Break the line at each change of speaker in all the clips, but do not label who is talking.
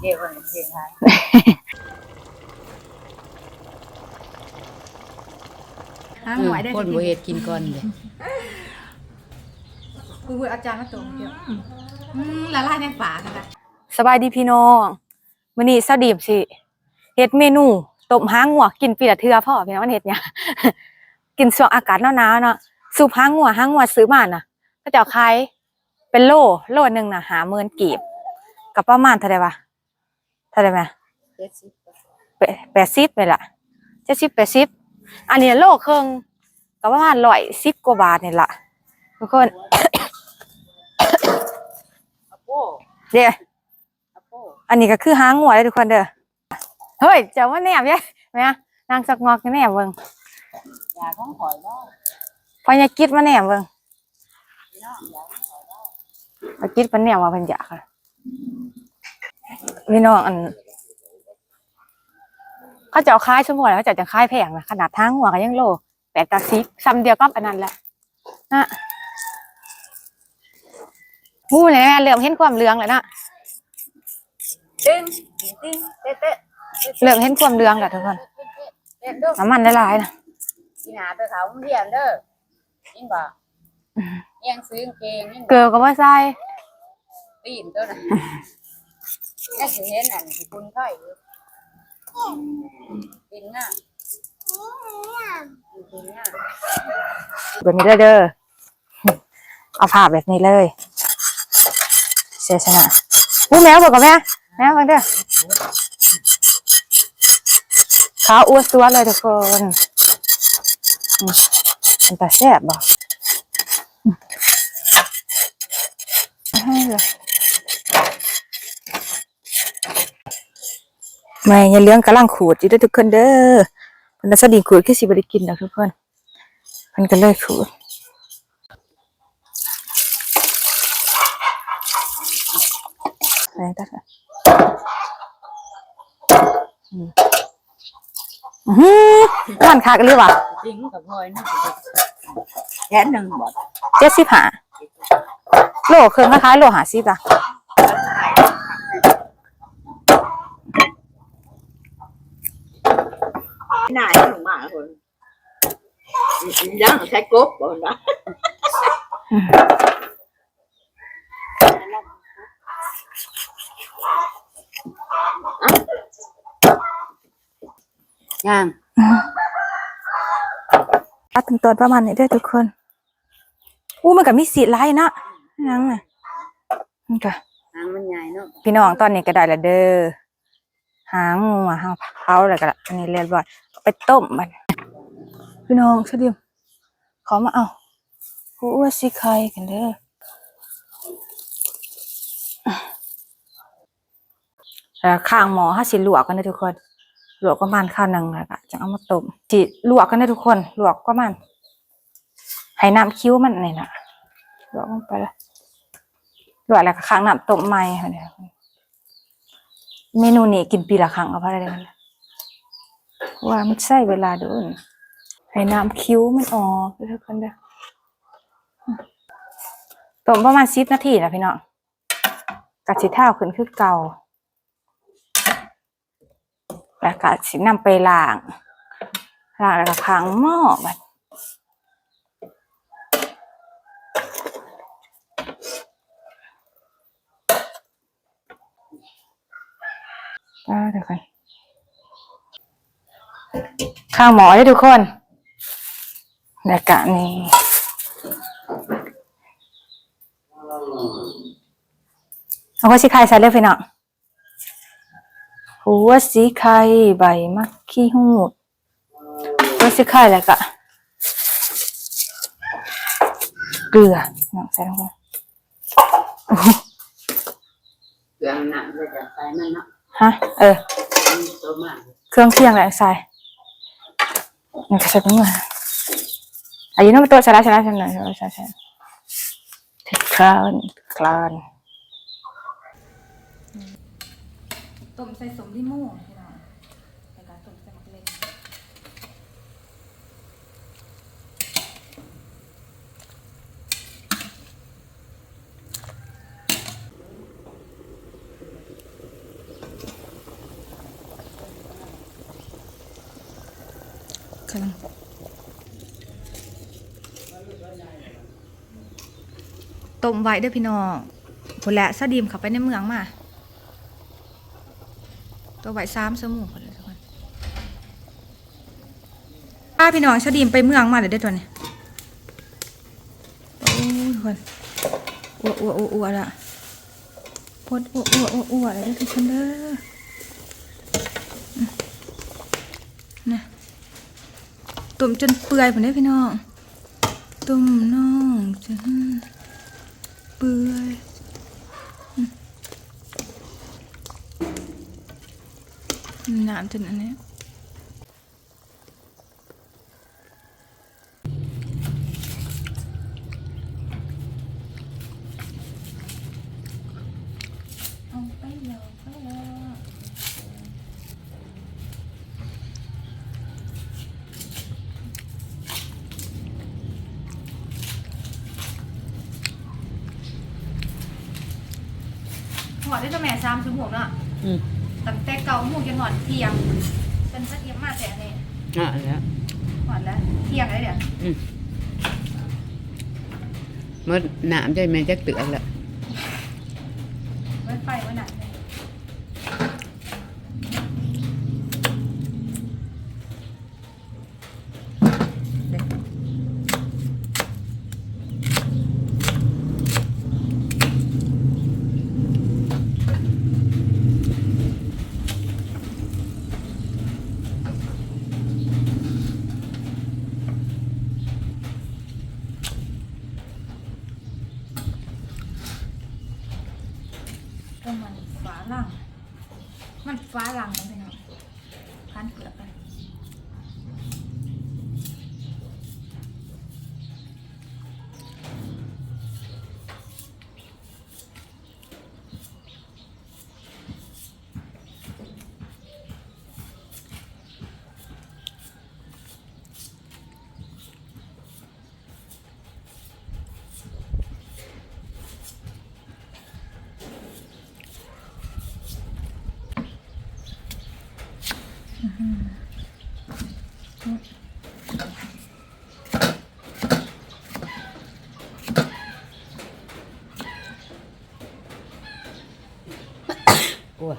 เดี๋ยวมันเสียหาย
ห้างหวยได้
คนบ่เฮ็ดกินก่อนเลย
คุยๆอาจารย์มาตรงเดียวอืมละลายในปากกันละ
สบายดีพี่น้องมื้อนี้ซาดีมสิเฮ็ดเมนูต้มหางงัวกินปีละเทื่อพ่อพี่น้องมันเฮ็ดหยังกินช่วงอากาศหนาวๆเนาะซุปหางงัวหางงัวซื้อมาน่ะก็จะเอาขายเป็นโลโลหนึงน่ะ50,000กีบก็ประมาณเท่าใดวะ เท่าใดแม่
เจ็ดสิบ
แปด80ไปละ70 80อันนี้โลครึ่งก็ประมาณ110กว่าบาทนี่ล่ะทุกคน
อะโป้
เด้อ
อะโป้
อันนี้ก็คือหางหัวเลยทุกคนเด้อเฮ้ยเจ้าว่าแหนบเนี่ยแม่นางสักงอกแหนบเบิ่ง
ยาของข่อยเนาะ
พอยากิดมาแหนบเบิ่ง
พี่น้องยาของข่อยเนาะ
พอยกิดมาแหนบมาเพิ่นอยากค่ะ พี่น้องอันเขาจะเอาคายชั่วโมงแล้วเขาจะจะคายแพงนะขนาดทางหัวก็ยังโลแปดกะซิบซ้ำเดียวก็อันนั้นแหละนะหู้เลยแม่เหลื่อมเห็นความเหลืองแล้วนะ
ตึ้งตึ้งเต๊ะเต๊ะ
เหลื่อมเห็นความเหลืองแล้วทุกคน
เต๊ะเด้อ
น้ำมันได้หลายนะ
กินหาไปเขาโรงเรียนเด้อยินบ่เอียงซื้อกางเกงยิน
เกลือก็ว่าใส่
ตีนตัวน่ะ แค่สิเห็นอันที่คุณค่อยอยู่กินง่ะกินง่ะ
แบบนี้เลยเด้อ เอาผ้าแบบนี้เลย เสียชนะอู้แมวบอกกับแม่ แมวฟังเด้อขาอ้วนตัวเลยทุกคนมันตาแซ่บบอืมให้เลย ไม่อย่าเลี้ยงกำลังขูดอยู่เด้วยทุกคนเด้อมันน่าจะดีขูดคือสิบได้กินดอกทุกคนมันก็เลยขูดอะไรตัดอะอืมอื้อหือมันคักหรือวะ
จริงกับพลอยนะแขนหนึ่งบอด
เจ็ดสิบห้าโลเครื่องนะคะโลหาสิบอะ
หน้าให้หนูมาคน ยังใช้กบบ่นะย่าง
ตัดเป็นตอนประมาณนี้เด้อทุกคน อู้มันก็มีสีลายนะนั่งน่ะมันก็
หางมันใหญ่เนาะ
พี่น้องตอนนี้ก็ได้และเด้อหางงัวหางเผาแล้วก็ละอันนี้เรียบร้อยเอาไปต้มมันพี่น้องสวัส ขอมาเอาหัวสิไข่กันเด้อแล้วข้างหมอห้าสิลวกกันนะทุกคน ลวกประมาณข้าวหนึ่งแล้วก็จะเอามาต้มสิลวกกันนะทุกคน ลวกประมาณให้น้ำคิ้วมันนี่นะลวกลงไปลยลวกแล้วก็ข้างน้ำต้มใหม่ค่ะเนี่ยเมนูนี้กินปีละครั้งเอาพอะไรกันล่ะว่ามันใช้เวลาโดน ให้น้ำคิ้วมันออกทุกคนเด้อต้มประมาณสิบนาทีนะพี่น้องกัดสิเท้าขึ้นคือเก่าแล้วก็สินำไปล้างล้างแล้วก็ค้างหม้อบัดเดี๋ยวกันข้างหมอได้ทุกคน แล้วก็นี่เอาหัวสีไข่ใส่เลยพี่น้องหัวสีไข่ใบมักขี้หูดหัวสีไข่แล้วก็เกลือน้องใส่ลงไป
เครื่องหนังเลยจะใส่มันเนาะ
ฮะเออ
ตัวมาก
เครื่องเคียงแหละใส่นี่ก็ใส่ตรงนี้ อายุน้องตัวชระชนะานะชนะชระคลานคลาน
ต้มใส่สมลิมูพี่น้องเวลาต้มใส่มักเล็น
กำลัง ต้มไว้เด้อพี่น้องผลแหละสะดีมเขับไปในเมืองมา ตัวไว้สามสมูคนเลยทุกคนป้าพี่น้องสะดีมไปเมืองมาเดี๋ยวได้อตัวนี้โอ้ยทุกคนอ้วอ้วอ้วอ้วละปวดอ้วอ้วอ้วอ้วอะไรเด้อทุกคนเด้อนะตุ่มจนเปื่อยผมได้อพี่น้องตุ่มน้องจน เปื่อยนานจนอันนี้ เอาไปเลยไปเลยห อดได้ตัวแม่สามชั่วโมงเนาะ
อืม
ตั้งแต่เก้าโมงจนหอดเที่ยงเป็นสักเทียมมาแต่อันนี้
อะแล้ว
หอดแล้วเที่ยงอะไรเดี๋ยว
อืมมื่อน้ำจะแม่จักเตือนละ
ไว้ไฟไว้หนักก็มันฟ้าหลัง มันฟ้าหลังมันเป็นไงพันเปลือกไป
กลัว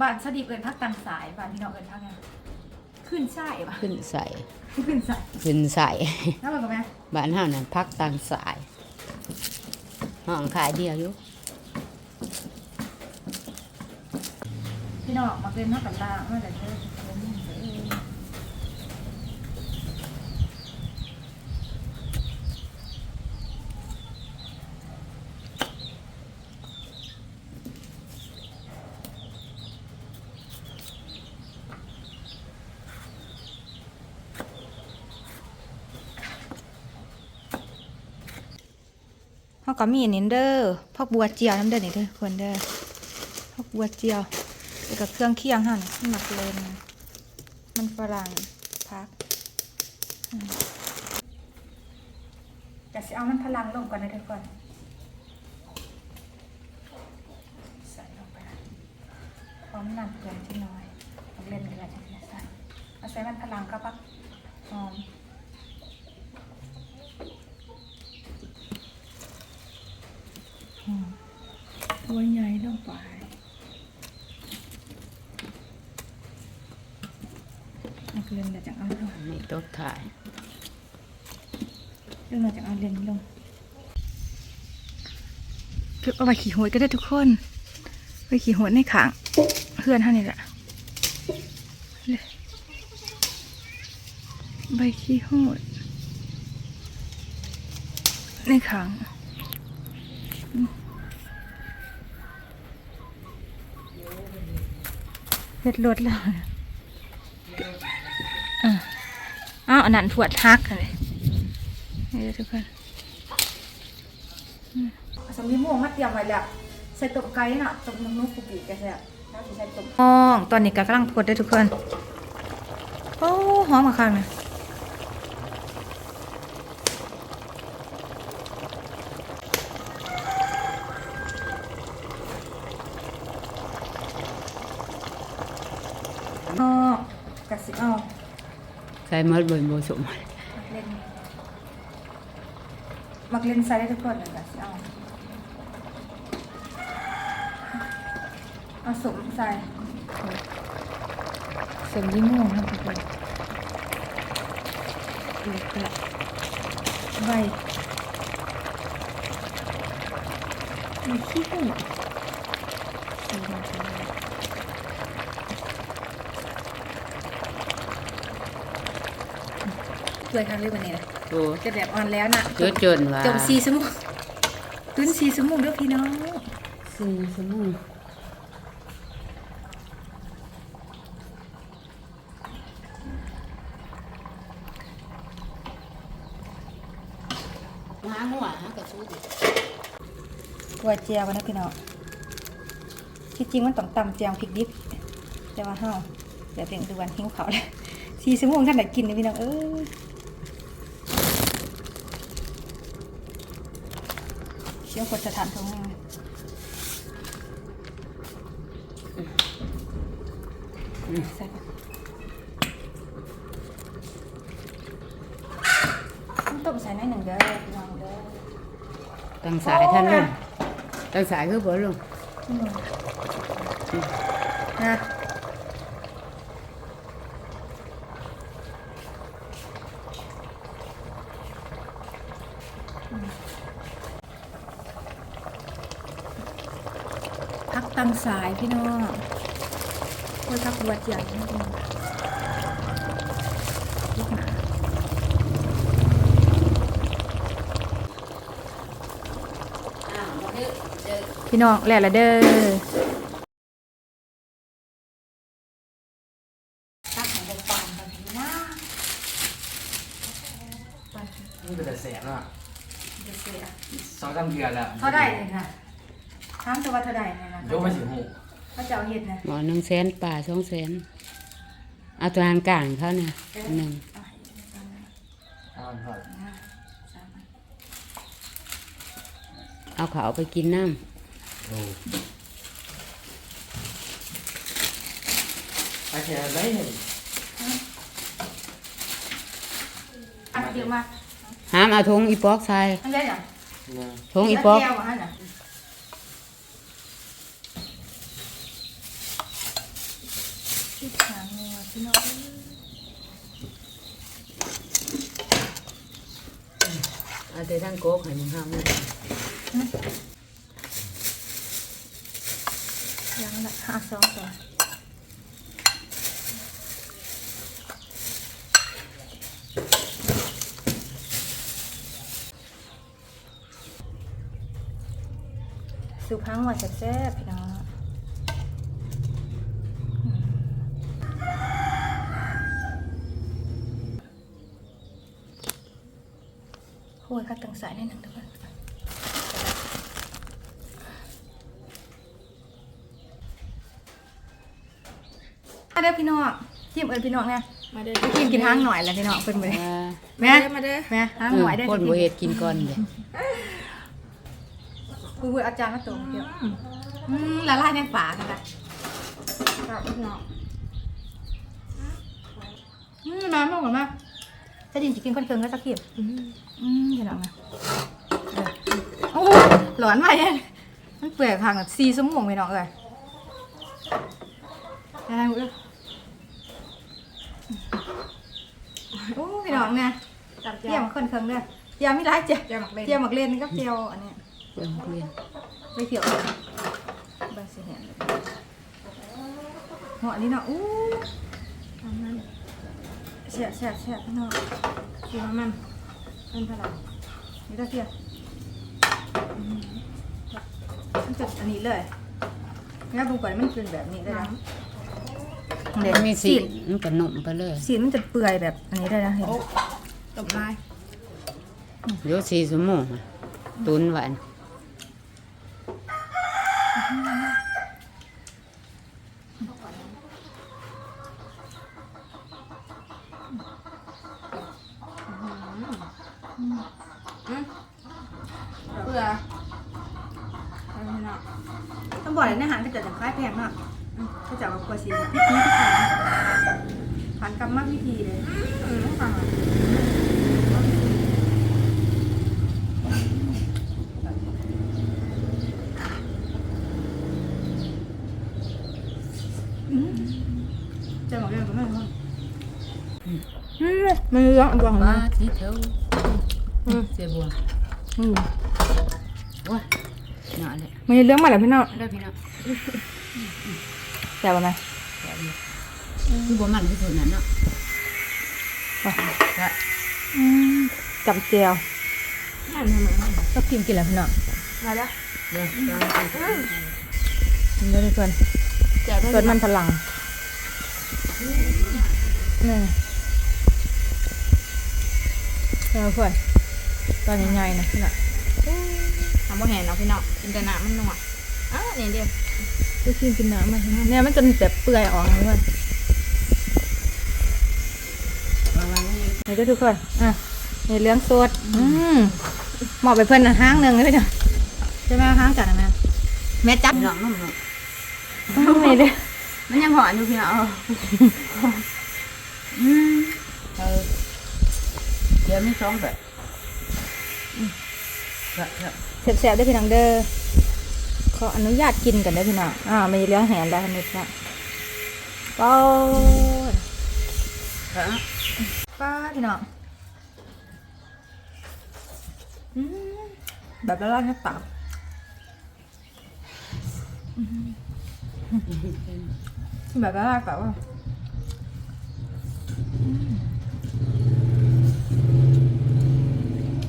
บ้านสดีเอินพักตังสายบ้านพี่น้องเอินพักไงขึ้นใช่ปะ
ขึ้นใส่
ขึ้นใส่
ขึ้นใส่
แล้วมันก็ไหม
บ้านห้านั่นพักตังสายห้องขายเดียวอยู่
พี่น้องมาเป็นนักกันล่างมาแต่เธอเออ เขาก็มีนนี้เด้อพักบัวเจียวน้ำเด้อนี่เด้อคนเด้อพักบัวเจียวแล้วกับเครื่องเคียงหั่นหมักเลนมันฝรั่งพักอืมแต่สิเอามันพลังลงก่อนนะทุกคนใส่ลงไปพร้อมน้ำเกลือที่น้อยเล่นเกลือที่นี่ใส่เอาใส่มันพลังก็ปักหอม ตัวใหญ่ลงไปเอาเล่นเดี๋ยวจะเอาลง
นี่ตกถ่าย
เรื่องเราจะเอาเล่นลงเก็บเอาไปขี่หวยก็ได้ทุกคน ไปขี่หวยในขางเพื่อนเท่านี้แหละเลยใบขี้หวยในขางอืม เฮ็ดรถแล้วอะอ้าวอันนั้นถวดฮักเลยนี่ทุกคนสำลีม่วงมาเตรียมไว้แล้วใส่ตบไก่น่ะตบน้ำนุกปุกปีกแกแซ่บห้องตอนนี้ก็กำลังพดได้ทุกคน โอ้หอมมากค่ะนะอ๋อ กระสิเอา
ใส่หมดบ่บ่สม
มักเล่นมักเล่นใส่ได้ทุกคนเลยกระสิเอาเอาสมใส่สมยี่ม่วงนะทุกคนดูกระใบมีขี้หูใส่ลงไปเลย สวยครั้งเรียกว่าไงนะ
โอ้
จะแบบอ่อนแล้วนะ
เจอจนว่า
จมซีสมุกตุ้นซีสมุกเด้อพี่น้อง
สี่สมุนหาหัวหากระสุน
ตัวเจียวกันนะพี่น้องที่จริงมันต้องตำเจียวพริกดิบแต่ว่าเฮาเดี๋ยวเป็นดูวันหิ้วเขาเลยซีสมุกท่านไหนกินนะพี่น้องเอ้ย เชี่ยวคนสถานทงงานใส่ไปต้องต้มใส่ในหนึ่งเด้อพี่น้องเด้อ
ตั้งสายท่านลงตั้งสายคือบ่ลง
อืมนะพัก ตังสายพี่น้องโอ้ยพักบวชใหญ่นี่เองลูกหมาพี่น้องแหละละเด้อตักของเด็กปานกันพี่นะปาน
นี่เป็นแต่แสนอะ
เดี๋ยวเสีย
สองสามเดือนแล้ว
เท่าได้เลยนะถามจะว่าเท่าได้เลยนะ
ยกไปถึงหู
เขาจะเอาเห็ดนะ
หมอหนึ่งแสนป่าสองแสนเอาตัวหานกลางเขาเนี่ยอันหนึ่ง
เอาอันก่อน
เอาเขาเอาไปกินน้
โอ้ไปแค่ไหนเนี่ย
อันเดียวมาำ
ห้ามเอาทงอีปอกใส่
อันได้เหรอ
นะ
ทงอีปอก
แก้วอันน่ะที่หางงัว พี่น้อง
เอาแต่ทั้งโก๊กให้มึงห้ามเลย
ยังละห้าสองตัวสุพังว่าแซ่บๆพี่น้อง โอ้ยข้าตังสายนิดหนึ่งทุกคนมาเด้อพี่น้องจิ้มเอิญพี่น้องเนี่ย
มาเด้อ
กินกินห้างหน่อยแหล้วพี่น้องเป็นไป
เออ
แม่
มาเด้อ
แม่ห้าง
เอ
ห
อ
น่อยได้
คนบ่เฮ็ดกินก่อนเด้
คุยคุยอาจารย์มาตัวเดียวอืมละลายในปากกันละครับพี่น้องอืมน้ำมากกว่ามา ถ้าดินจะกินคนเคิงก็สักขีบอืมพี่น้องนะเออโอ้หลอนมาเนี่ยมันเปื่อยพังแบบสี่ชั่วโมงพี่น้องเลยได้หมดเลยโอ้พี่น้องเนี่ย
จับ
เจี
เจี
ย
ยว
มคนเคิงเลยเจียวไม่ร้ายเจียว
เจียวหมักเล่น
เจียวหมักเล่นกับเจียวอันเนี้ย
เรื่องเรียน
ไม่เกี่ยวบาสิเห็นหัวนี่เนาะอู้ทำนั่นเสียเสียเสียพี่น้อง
กินมันเป็นพลัง
นี่ตาเสียอืมมันจะอันนี้เลยงั้นดูก่อนมันเป็นแบบนี้ได้นะเดี๋ยว
มี
สี
สีมันก็หนุ่มไปเลย
สีมันจะเปื่อยแบบอันนี้ได้นะเห็นไหม
ตบลาย
เดี๋ยวสี่ชั่วโมงอะตุนไว้
บื่อเอาพี่น้อง
ต้อง บอกเลยในอาหารก็จะจะคล้ายแพงมากอืมก็จะเอากว่าสีพิธีพิถันผ่านกรรมวิธีเลย
อืมค่ะ
จะบอกเรื่องก็ไม่รู้อืมมันเยอะดวง
ว่า
นะ
ที่เท่าเสียบัว
อืม
ว้าเนาะเลย
มันเรื่องมาแล้วพี่น้อง
ได้พี่น้อง
แต่ว่าไง
คือบัวมันที่สุดนั่นเนาะก็
อืมจับเจียว
นั่นทำไม
ก็พิมพ์กินแล้วพี่น้อง
มาแล้ว
เดี๋ยว
กินได้ทุกคน
แจกได้
เกิดมันพลังนี่เอาเพื่อนตอนใหญ่ๆนะพี่น้อง
ทำบ่แห่เนาะพี่น้องกินแต่น้ำมันนัวอ้าวนี่เดียว
ก็กินกินน้ำมาเนี่ยมันจนแบบเปื่อยออกเลยเพื่อน
วางไว้นี่
นี่เด้อทุกคน อะนี่เลี้ยงสด อืมเหมาะไปเพื่อนนะห้างหนึ่งเลยจ้ะใช่ไหมห้างจัดนะแม่แม่จับ
พี่น้องนุ่มเนาะ
นี่เด้อ
มันยังหอนอยู่พี่น้องอืมเออเดี๋ยวมีสองแบบอืม แบบแบ
แซ่บๆได้พี่น้องเด้อขออนุญาตกินกันได้พี่น้องอ่ามีเลี้ยงแหนแล้วนิดละป้าป้าพี่น้องแบบละลายในปากอืมแบบละลายปากว่า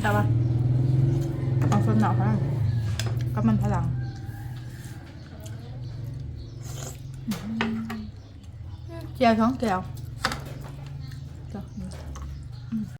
แต่ว่าเอาส่ว นหนาพลังก็มันพลังอืมเจียวท้องแก้ว